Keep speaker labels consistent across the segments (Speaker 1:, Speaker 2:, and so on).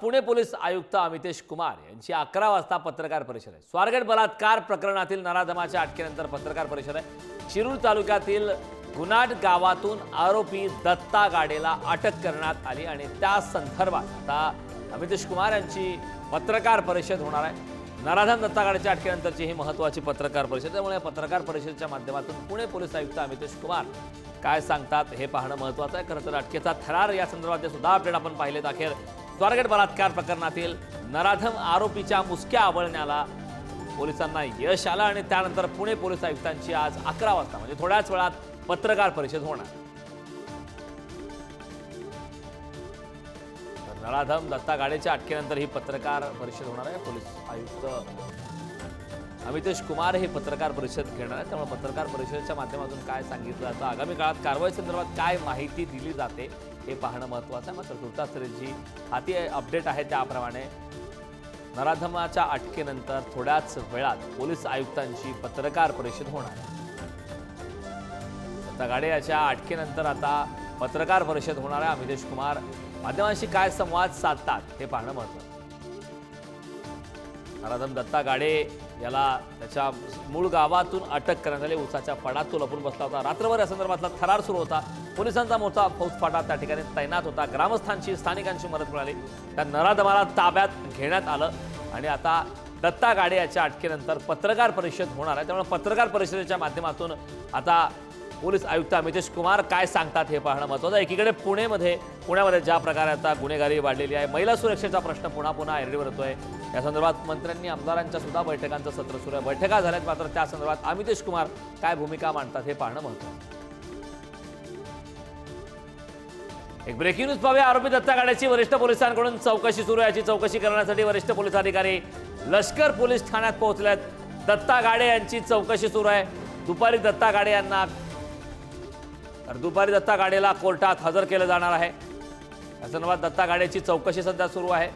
Speaker 1: Pune police आयुक्त अमितेश कुमार यांची अकरा वाजता पत्रकार परिषद आहे. स्वारगेट बलात्कार प्रकरणातील नराधमाच्या अटकेनंतर पत्रकार परिषद आहे. शिरूर तालुक्यातील गुनाट गावातून आरोपी दत्ता गाडेला अटक करण्यात आली आणि त्या संदर्भात आता अमितेश कुमार यांची पत्रकार परिषद होणार आहे. नराधम दत्ता गाडेच्या अटकेनंतरची ही महत्वाची पत्रकार परिषद त्यामुळे या पत्रकार परिषदेच्या माध्यमातून पुणे पोलीस आयुक्त अमितेश कुमार काय सांगतात हे पाहणं महत्वाचं आहे. खरं तर अटकेचा थरार या संदर्भात सुद्धा अपडेट आपण पाहिलेत अखेर. स्वारगेट बलात्कार प्रकरणातील नराधम आरोपीच्या मुसक्या आवळण्याला पोलिसांना यश आलं आणि त्यानंतर पुणे पोलीस आयुक्तांची आज अकरा वाजता म्हणजे थोड्याच वेळात पत्रकार परिषद होणार. नळाधम दत्ता गाडेच्या अटकेनंतर ही पत्रकार परिषद होणार आहे. पोलीस आयुक्त अमितेश कुमार हे पत्रकार परिषद घेणार आहे त्यामुळे पत्रकार परिषदेच्या माध्यमातून काय सांगितलं जातं आगामी काळात कारवाई संदर्भात काय माहिती दिली जाते हे पाहणं महत्त्वाचं आहे. मात्र तुर्तास जी हाती अपडेट आहे त्याप्रमाणे. नराधमाच्या अटकेनंतर थोड्याच वेळात पोलीस आयुक्तांची पत्रकार परिषद होणार आहे. गाडे याच्या अटकेनंतर आता पत्रकार परिषद होणार आहे. अमितेश कुमार माध्यमांशी काय संवाद साधतात हे पाहणं महत्वाचं नराधम दत्ता गाडे याला त्याच्या मूळ गावातून अटक करण्यात आली. उसाच्या फडात तो लपून बसला होता. रात्रभर या संदर्भातला थरार सुरू होता. पोलिसांचा मोठा फौजफाटा त्या ठिकाणी तैनात होता. ग्रामस्थांची स्थानिकांची मदत मिळाली. त्या नराधमाला ताब्यात घेण्यात आलं. आणि आता दत्ता गाडे याच्या अटकेनंतर पत्रकार परिषद होणार आहे. त्यामुळे पत्रकार परिषदेच्या माध्यमातून आता पोलीस आयुक्त अमितेश कुमार काय सांगतात हे पाहणं महत्त्वाचं आहे. एकीकडे पुणेमध्ये पुण्यामध्ये ज्या प्रकारे आता गुन्हेगारी वाढलेली आहे महिला सुरक्षेचा प्रश्न पुन्हा पुन्हा ऐरणीवर येतोय. या संदर्भात मंत्र्यांनी आमदारांच्या सुद्धा बैठकांचं सत्र सुरू आहे. बैठका झाल्यात मात्र त्या संदर्भात अमितेश कुमार काय भूमिका मांडतात हे पाहणं महत्त्वाचं एक ब्रेकिंग न्यूज पाहूया. आरोपी दत्ता वरिष्ठ पोलिसांकडून चौकशी सुरू आहे. याची चौकशी करण्यासाठी वरिष्ठ पोलीस अधिकारी लष्कर पोलीस ठाण्यात पोहोचल्यात दत्ता गाडे यांची चौकशी सुरू आहे. दुपारी दत्ता गाडे यांना तर दुपारी दत्ता गाडेला कोर्टात हजर केलं जाणार आहे. या संदर्भात दत्ता गाडेची चौकशी सध्या सुरू आहे.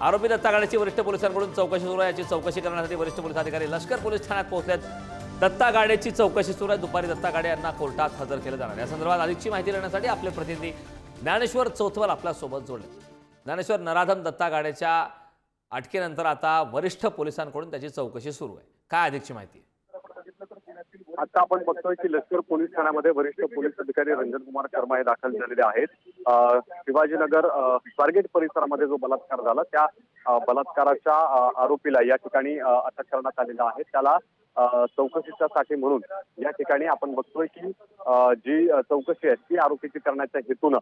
Speaker 1: आरोपी दत्ता गाडेची वरिष्ठ पोलिसांकडून चौकशी सुरू आहे. याची चौकशी करण्यासाठी वरिष्ठ पोलीस अधिकारी लष्कर पोलीस ठाण्यात पोहोचल्यात दत्ता गाडेची चौकशी सुरू आहे. दुपारी दत्ता गाडे यांना कोर्टात हजर केलं जाणार आहे. या संदर्भात अधिकची माहिती देण्यासाठी आपले प्रतिनिधी ज्ञानेश्वर चौथवल आपल्यासोबत जोडले. ज्ञानेश्वर नराधम दत्ता गाडेच्या अटकेनंतर आता वरिष्ठ पोलिसांकडून त्याची चौकशी सुरू आहे. काय अधिकची माहिती आहे?
Speaker 2: आता आपण बघतोय की लष्कर पोलीस ठाण्यामध्ये वरिष्ठ पोलीस अधिकारी रंजन कुमार शर्मा हे दाखल झालेले आहेत. अं, शिवाजीनगर अं, स्वारगेट परिसरामध्ये जो बलात्कार झाला त्या बलात्काराच्या आरोपीला या ठिकाणी अटक करण्यात आलेला आहे. त्याला चौकशीचा चौकशीच्या साठी म्हणून या ठिकाणी आपण बघतोय की जी चौकशी आहे ती आरोपीची करण्याच्या हेतून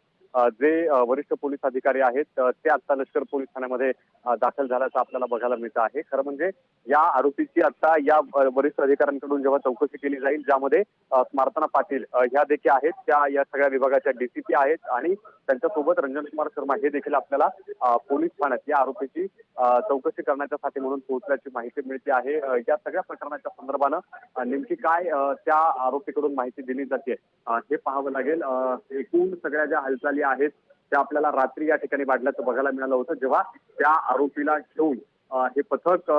Speaker 2: जे वरिष्ठ पोलीस अधिकारी आहेत ते आता लष्कर पोलीस ठाण्यामध्ये दाखल झाल्याचं आपल्याला बघायला मिळतं आहे. खरं म्हणजे या आरोपीची आता या वरिष्ठ अधिकाऱ्यांकडून जेव्हा चौकशी केली जाईल ज्यामध्ये अं, स्मार्तना पाटील ह्या देखील आहेत त्या या सगळ्या विभागाच्या डीसीपी आहेत आणि त्यांच्यासोबत रंजन कुमार शर्मा हे देखील आपल्याला पोलीस ठाण्यात या आरोपीची चौकशी चौकशी करण्याच्यासाठी म्हणून पोहोचल्याची माहिती मिळते आहे. या सगळ्या प्रकरणाच्या संदर्भानं नेमकी काय त्या आरोपीकडून माहिती दिली जाते हे पाहावं लागेल. एकूण सगळ्या ज्या हालचाली आहेत त्या आपल्याला रात्री या ठिकाणी वाढल्याचं बघायला मिळालं होतं जेव्हा त्या आरोपीला घेऊन हे पथक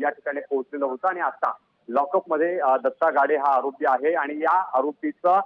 Speaker 2: या ठिकाणी पोहोचलेलं होतं आणि आता लॉकअपमध्ये दत्ता गाडे हा आरोपी आहे आणि या आरोपीचा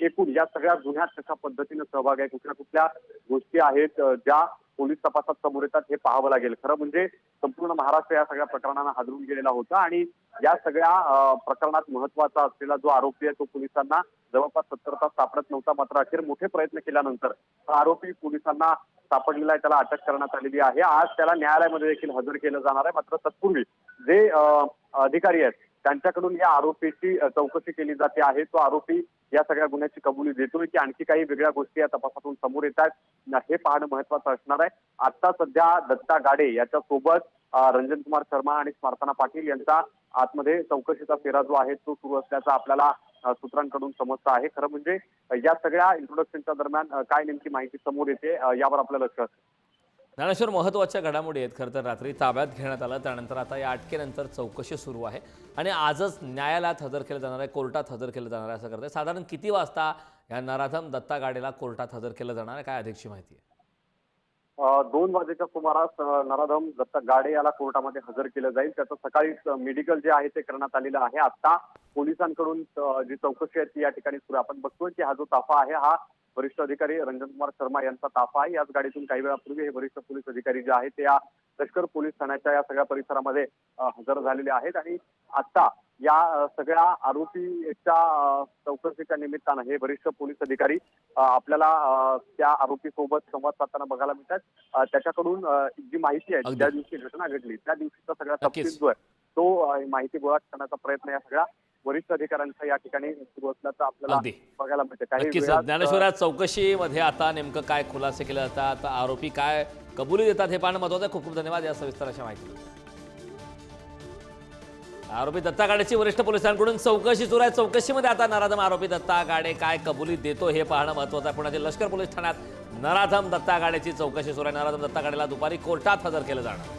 Speaker 2: एकूण या सगळ्या गुन्ह्यात कशा पद्धतीनं सहभाग आहे. कुठल्या कुठल्या गोष्टी आहेत ज्या पोलीस तपासात समोर येतात हे पाहावं लागेल. खरं म्हणजे संपूर्ण महाराष्ट्र या सगळ्या प्रकरणांना हादरून गेलेला होता आणि या सगळ्या प्रकरणात महत्त्वाचा असलेला जो आरोपी आहे तो पोलिसांना जवळपास सत्तर तास सापडत नव्हता. मात्र अखेर मोठे प्रयत्न केल्यानंतर आरोपी पोलिसांना सापडलेला आहे त्याला अटक करण्यात आलेली आहे. आज त्याला न्यायालयामध्ये देखील हजर केलं जाणार आहे. मात्र तत्पूर्वी जे अधिकारी आहेत त्यांच्याकडून या आरोपीची चौकशी केली जाते आहे. तो आरोपी या सगळ्या गुन्ह्याची कबुली देतोय की आणखी काही वेगळ्या गोष्टी या तपासातून समोर येत आहेत हे पाहणं महत्वाचं असणार आहे. आता सध्या दत्ता गाडे याच्या सोबत रंजन कुमार शर्मा आणि स्मार्ताना पाटील यांचा आतमध्ये चौकशीचा फेरा जो आहे तो सुरू असल्याचा आपल्याला सूत्रांकडून समजतं आहे. खरं म्हणजे या सगळ्या इंट्रोडक्शनच्या दरम्यान काय नेमकी माहिती समोर येते यावर आपलं लक्ष असेल
Speaker 1: ज्ञानेश्वर महत्त्वाच्या घडामोडी आहेत. खरं तर रात्री ताब्यात घेण्यात आलं. त्यानंतर आता या अटकेनंतर चौकशी सुरू आहे. आणि आजच न्यायालयात हजर केलं जाणार आहे कोर्टात हजर केलं जाणार आहे असं करतं साधारण किती वाजता या नराधम दत्ता गाडेला कोर्टात हजर केलं जाणार आहे? काय अधिकची माहिती आहे?
Speaker 2: दोन वाजेच्या सुमारास नराधम दत्ता गाडे याला कोर्टामध्ये हजर केलं जाईल. त्याचं सकाळी मेडिकल जे आहे ते करण्यात आलेलं आहे. आता पोलिसांकडून जी चौकशी आहे ती या ठिकाणी सुरू आपण बघतोय की हा जो ताफा आहे हा वरिष्ठ अधिकारी रंजन कुमार शर्मा यांचा ताफा आहे याच गाडीतून काही वेळापूर्वी हे वरिष्ठ पोलीस अधिकारी जे आहेत ते या लष्कर पोलीस ठाण्याच्या या सगळ्या परिसरामध्ये हजर झालेले आहेत आणि आता या सगळ्या आरोपीच्या चौकशीच्या निमित्तानं हे वरिष्ठ पोलीस अधिकारी आपल्याला त्या आरोपीसोबत संवाद साधताना बघायला मिळतात त्याच्याकडून जी माहिती आहे. ज्या दिवशी घटना घडली त्या दिवशीचा सगळा
Speaker 1: नक्कीच.
Speaker 2: तपशील जो आहे तो माहिती गोळा करण्याचा प्रयत्न या सगळ्या वरिष्ठ अधिकाऱ्यांचा या ठिकाणी सुरू असल्याचं आपल्याला. बघायला मिळते.
Speaker 1: ज्ञानेश्वरात चौकशीमध्ये आता नेमकं काय खुलासे केले जातात आरोपी काय कबुली देतात हे पाहणं महत्वाचं आहे. खूप खूप धन्यवाद या सविस्तर अशा माहिती आरोपी दत्ता गाडेची वरिष्ठ पोलिसांकडून चौकशी सुरू आहे. चौकशीमध्ये आता नराधम आरोपी दत्ता गाडे काय कबुली देतो हे पाहणं महत्वाचं आहे. पुण्यातील लष्कर पोलीस ठाण्यात नराधम दत्ता गाडेची चौकशी सुरू आहे. नराधम दत्ता गाडेला दुपारी कोर्टात हजर केलं जाणार.